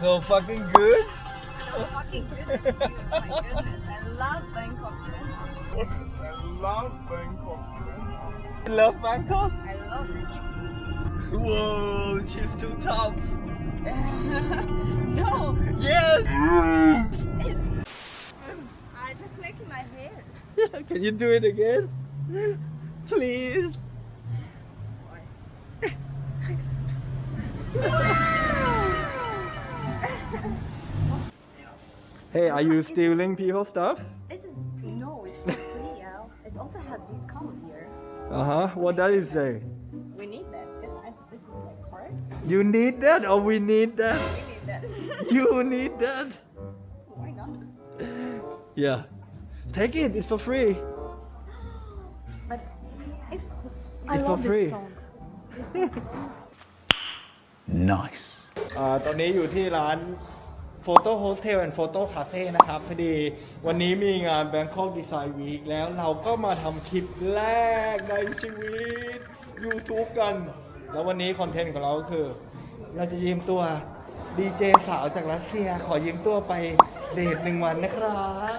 So fucking good. So fucking good. Oh my goodness, I love Bangkok so much. I love Bangkok so much. You love Bangkok? I love it. Whoa, she's too tough. no, Yes. it's. I just making my hair. Can you do it again? Please. Hey, are you stealing people's stuff? This is no, it's not free, Al. It's also have discount here. Uh huh. What does it say? We need that. This, is like. You need that or we need that? We need that. You need that? Why not? Yeah. Take it, it's for free. But it's. I It's for love free. this song. This song. Nice. อ่าตอนนี้อยู่ที่ร้าน Photo Hostel and Photo Cafe นะครับ พอดีวันนี้มีงาน Bangkok Design Week แล้วเราก็มาทำคลิปแรกในชีวิต YouTube กัน แล้ววันนี้คอนเทนต์ของเราก็คือ เราจะยืมตัวดีเจสาวจากรัสเซีย ขอยืมตัวไปเดทหนึ่งวันนะครับ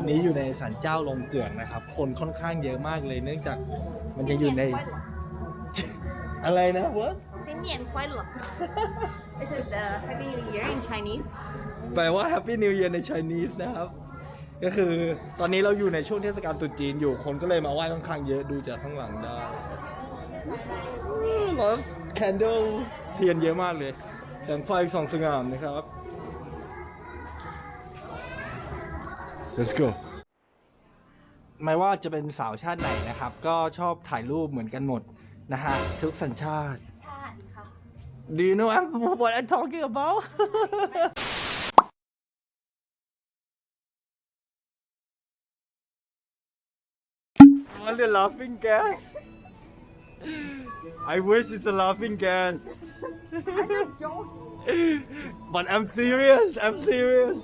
อนนี้อยู่ในศาลเจ้าลงเกลืองนะครับ คนค่อนข้างเยอะมากเลย เนื่องจากมันยังอยู่ในอะไรนะเวิร์ซินเนียนควายหลอ This is the Happy New Year in Chinese แปลว่า Happy New Year ใน Chinese นะครับ ก็คือตอนนี้เราอยู่ในช่วงเทศกาลตรุษจีนอยู่คนก็เลยมาไหว้ค่อนข้างเยอะดูจากข้างหลังได้ร้อนแคนเดลเทียนเยอะมากเลยแสงไฟส่องสง่ามนะครับ Let's go ไม่ว่าจะเป็นสาวชาติไหนนะครับ ก็ชอบถ่ายรูปเหมือนกันหมดนะฮะทุกสัญชาติ ชาติค่ะ Do you know what I'm talking about? What a laughing gas! I wish it's a laughing gas. but I'm serious. I'm serious.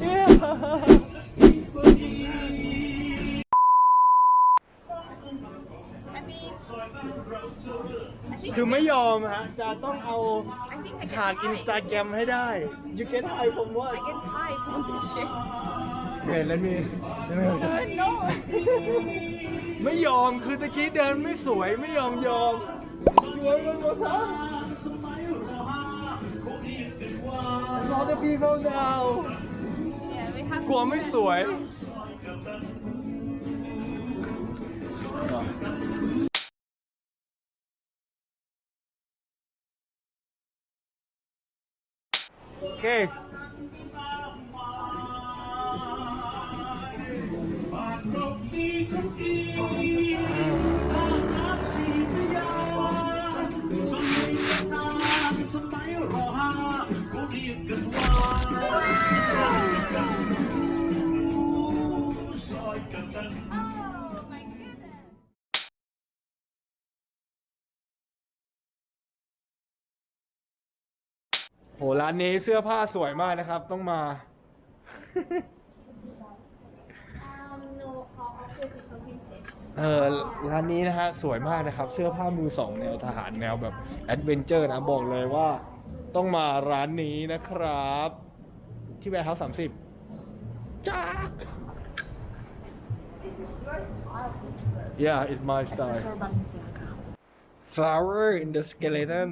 Yeah. I mean, คือไม่ยอมฮะ จะต้องเอา I think I ฉาก can อินสตา hide. แกรมให้ได้ You get high from what? I can hide from this shit. Okay, let me let me no. ไม่ยอมคือตะกี้เดินไม่สวยไม่ยอมยอมสวยมันก็ทำ All the people now Yeah, we have กลัวไม่สวยโอเค โหร้านนี้เสื้อผ้าสวยมากนะครับ ต้องมา Um, no, I'll also be something fish. เออร้านนี้นะฮะสวยมากนะครับ เสื้อผ้ามือสองแนวทหารแนวแบบแอดเวนเจอร์นะบอกเลยว่า ต้องมาร้านนี้นะครับ ที่แวร์เฮาส์สามสิบจ้า This is your style. Yeah it's my style flower in the skeleton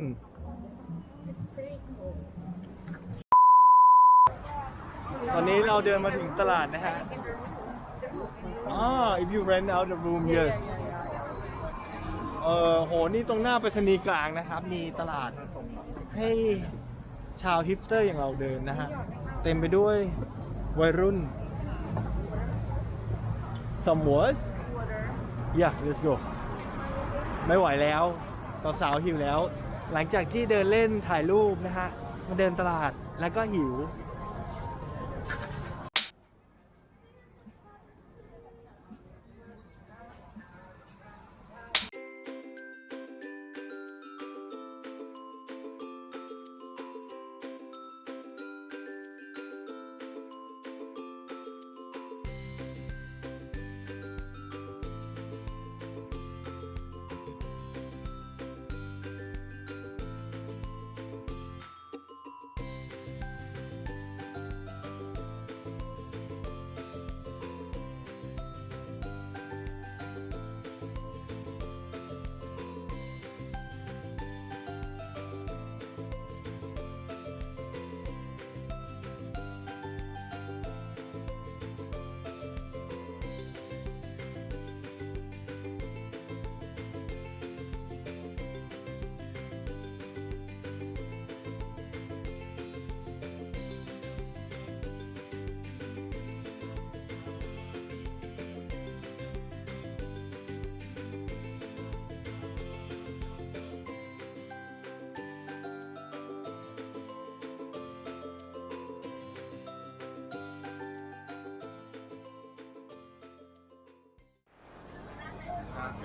ตอนนี้เราเดินมาถึงตลาดนะฮะ อ๋อ if you rent out the room yes เออโห นี่ตรงหน้าไปรษณีย์กลางนะครับ มีตลาดให้ชาวฮิปสเตอร์อย่างเราเดินนะฮะ เต็มไปด้วยวัยรุ่น Some what Yeah let's go ไม่ไหวแล้วสาวๆหิวแล้ว หลังจากที่เดินเล่นถ่ายรูปนะฮะมาเดินตลาดแล้วก็หิว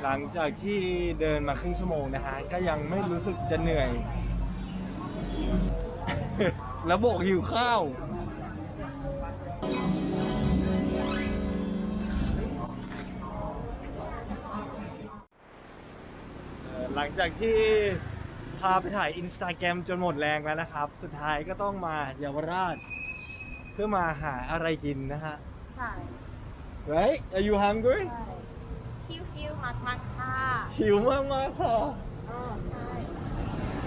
หลังจากที่เดินมาครึ่งชั่วโมงนะฮะ ก็ยังไม่รู้สึกจะเหนื่อย แล้วโบกหิวข้าวเอ่อหลังจากที่พาไปถ่ายอินสตาแกรมจนหมดแรงแล้วนะครับ สุดท้ายก็ต้องมาเยาวราช เพื่อมาหาอะไรกินนะฮะ ใช่ right are you hungry คิวคิวมากมากค่ะหิวมากมากๆค่ะอ๋อใช่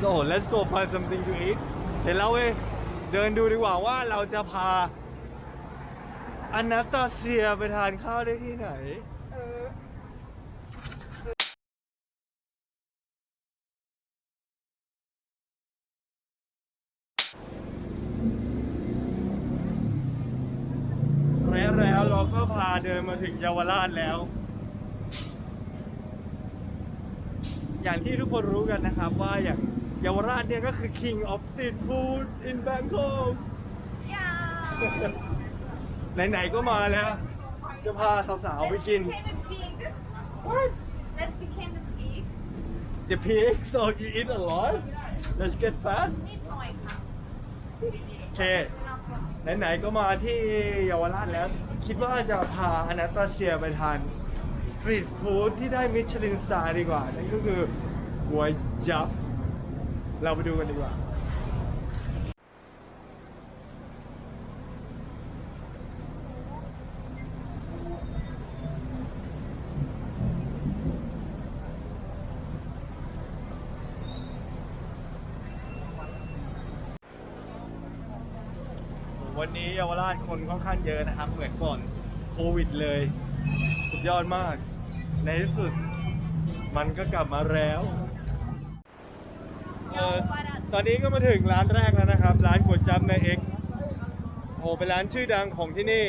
โอ้ let's go find something to eat เห็นแล้วเว้ยเดินดูดีกว่าว่าเราจะพาอนาตาเซียไปทานข้าวได้ที่ไหน เออ แล้วแล้วเราก็พาเดินมาถึงเยาวราชแล้ว อย่างที่ทุกคนรู้กันนะครับว่าอย่างเยาวราชเนี่ยก็คือ king of street food in Bangkok ย่าไหนๆก็มาแล้ว จะพาสาวๆไปกิน Let's become the pig the pig so you eat a lot let's get fat นิดหน่อยค่ะโอเค ไหนๆก็มาที่เยาวราชแล้ว คิดว่าจะพาอนาตาเซียไปทานส ตรีทฟู้ดที่ได้มิชลินสตาร์ดีกว่านั่นก็คือก๋วยจับ เราไปดูกันดีกว่าวันนี้เยาวราชคนค่อนข้างเยอะนะครับ เหมือนก่อนโควิดเลย สุดยอดมาก ในที่สุดมันก็กลับมาแล้วเอ่อตอนนี้ก็มาถึงร้านแรกแล้วนะครับ ร้านก๋วยจั๊บในเอ็กโอ้โหเป็นร้านชื่อดังของที่นี่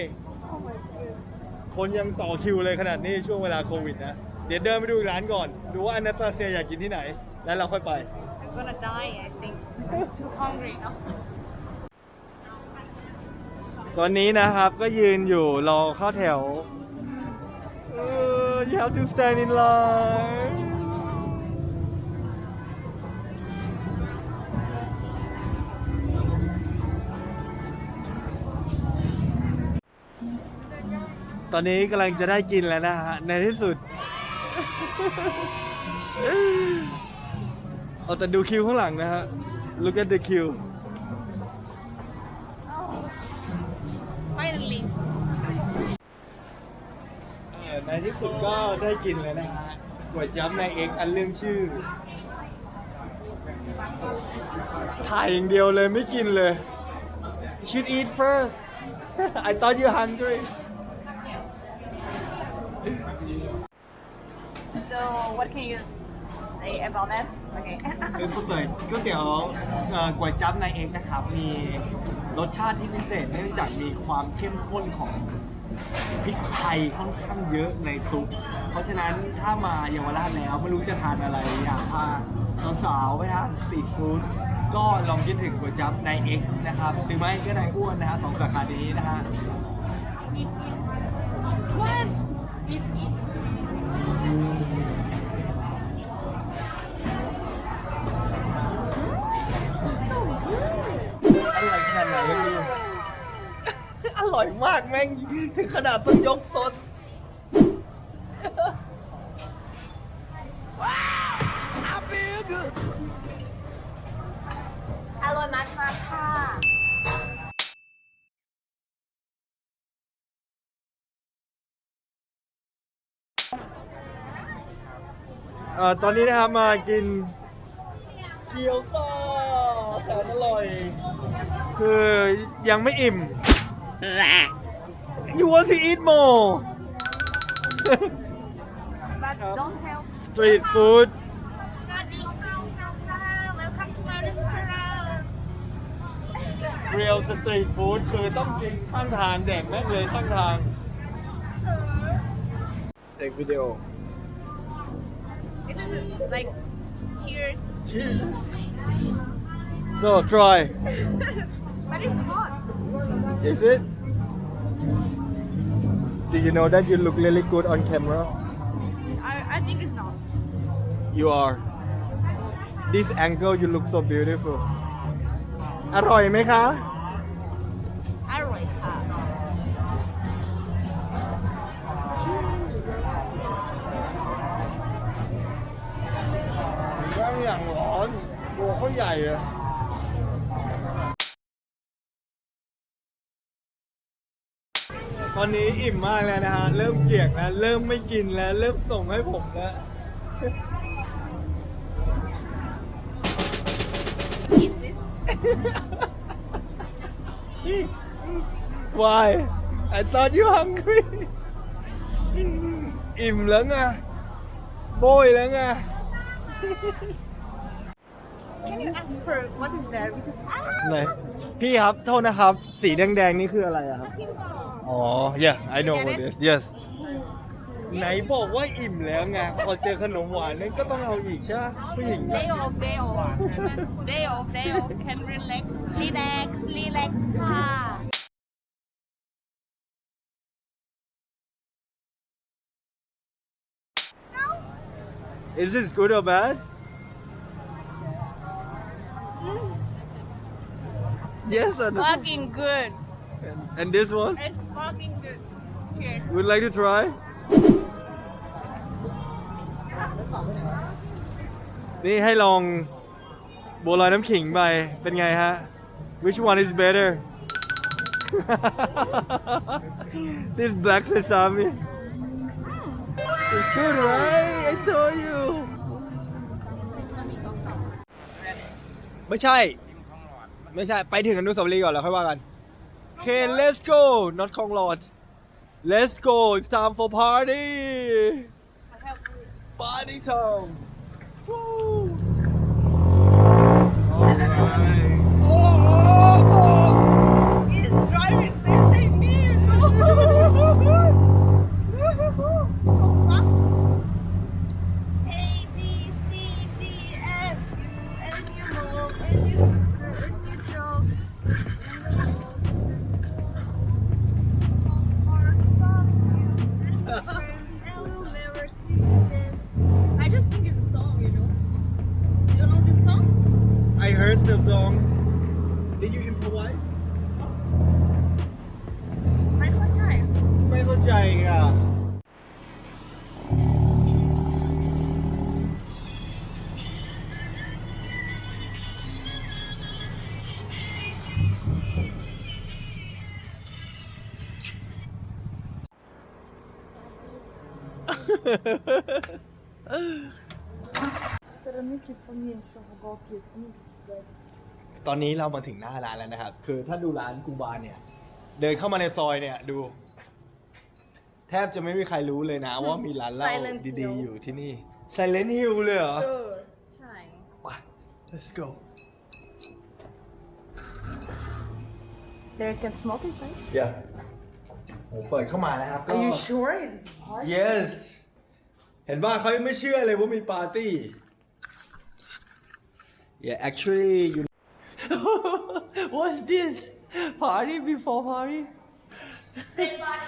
คนยังต่อคิวเลยขนาดนี้ช่วงเวลาโควิดนะเดี๋ยวเดินไปดูอีกร้านก่อน ดูว่าอนาตาเซียอยากกินที่ไหน แล้วเราค่อยไป I'm gonna die I think I'm too hungry now ตอนนี้นะครับก็ยืนอยู่รอเข้าแถวเออ you have to stand in line ตอนนี้กำลังจะได้กินแล้วนะฮะ ในที่สุด เอาแต่ดูคิวข้างหลังนะฮะ look at the queue ในที่สุดก็ได้กินเลยนะฮะก๋วยจั๊บในเอกอันเรื่องชื่อ ถ่ายอย่างเดียวเลยไม่กินเลย should eat first I thought you hungry So, what can you say about that? Okay. เป็นก๋วยเตี๋ยวก๋วยเตี๋ยวเอ่อก๋วยจั๊บในเอกนะครับ มีรสชาติที่พิเศษเนื่องจากมีความเข้มข้นของ พริกไทยค่อนข้างเยอะในซุป เพราะฉะนั้นถ้ามาเยาวราชแล้วไม่รู้จะทานอะไรอยากพาสาวๆไปทานสตรีทฟู้ดก็ลองคิดถึงก๋วยจั๊บในเอกนะครับ หรือไม่ก็ในอ้วนนะฮะสองสาขานี้นะฮะ eat, eat. What? Eat, eat. ร่อยมากแม่ง ถึงขนาดต้องยกสดอร่อยมากมากค่ะ เอ่อตอนนี้นะครับมากินเกี๊ยวซ่าแสนอร่อย คือยังไม่อิ่ม You want to eat more But don't tell. street food สวัสดีค่ะค่ะ Welcome to my restaurant. real street food คือต้องกินข้างทางแดกแม่งเลยข้างทางเด็กวิดีโอ It is like cheers, Cheers so try but it's hot. Is it Do you know that you look really good on camera I, I think it's not. You are. This angle you look so beautiful. อร่อยไหมคะ อร่อยค่ะ ย่างอย่างร้อนตัวเขาใหญ่อะ ตอนนี้อิ่มมากแล้วนะฮะ เริ่มเกลียกแล้ว เริ่มไม่กินแล้ว เริ่มส่งให้ผมแล้ว Why I thought you hungry อิ่มแล้วไงโบยแล้วไง ask her what is that? Because ah, ไหนพี่ครับโทษนะครับ สีแดงๆนี่คืออะไรอะครับ อ๋อ yeah I know what it is yes ไหนบอกว่าอิ่มแล้วไง พอเจอขนมหวานนั่นก็ต้องเอาอีกใช่ไหมผู้หญิง day off, day off, day off, day off. Can relax, relax, relax ค่ะ Is this good or bad Yes or no Fucking good. And this one It's fucking good. Cheers. Would like to try นี่ให้ลองบัวลอยน้ำขิงไป เป็นไงฮะ Which one is better This black sesame It's good right I told you ไม่ใช่ ไม่ใช่ไปถึงอนุสาวรีย์ก่อนแล้วค่อยว่ากัน Okay let's go not คลองหลอด Let's go it's time for party Party time Страничек поменьше в уголке, снизу сзади. ตอนนี้เรามาถึงหน้าร้านแล้วนะครับ คือถ้าดูร้านกูบาเนี่ย เดินเข้ามาในซอยเนี่ยดู แทบจะไม่มีใครรู้เลยนะ ว่ามีร้านเหล้า Silent ดี Hill ๆ อยู่ที่นี่ Silent Hill เลยเหรอ Good. Chai. ไป let's go There can smoke inside. yeah โอ้เปิดเข้ามาแล้วครับก็ Are you sure it's hot? yes เห็นว่าเขายังไม่เชื่อเลยว่ามีปาร์ตี้ yeah actually you what's this party before party วัน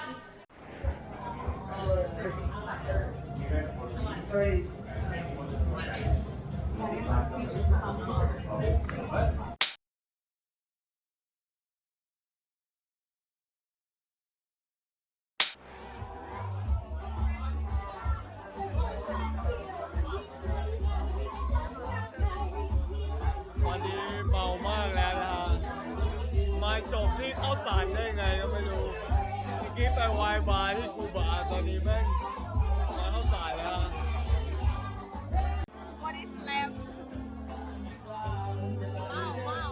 เมื่อกี้ไปวายบาร์ที่กูบาร์ตอนนี้แม่งมาเข้าสารแล้ว What is left? Wow, wow.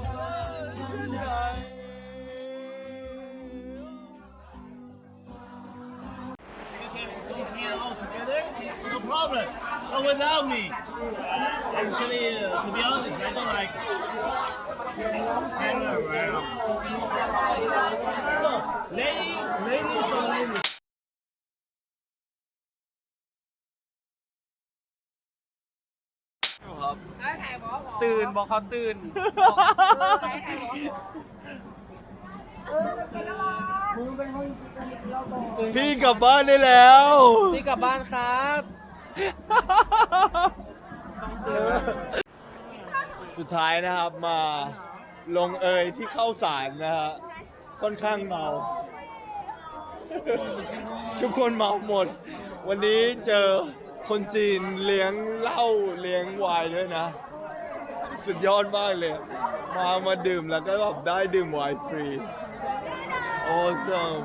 all together, no problem. But without me, actually, uh, to be honest, I don't like hang around. So, lady, Ladies or ladies? ตื่นบอกเขาตื่นพี่กลับบ้านได้แล้ว พี่กลับบ้านครับ สุดท้ายนะครับมาลงเอยที่เข้าสารนะฮะค่อนข้างเมา ทุกคนเมาหมด วันนี้เจอคนจีนเลี้ยงเหล้าเลี้ยงไวน์ด้วยนะ สุดยอดมากเลย มามาดื่มแล้วก็แบบได้ดื่มไวน์ฟรี awesome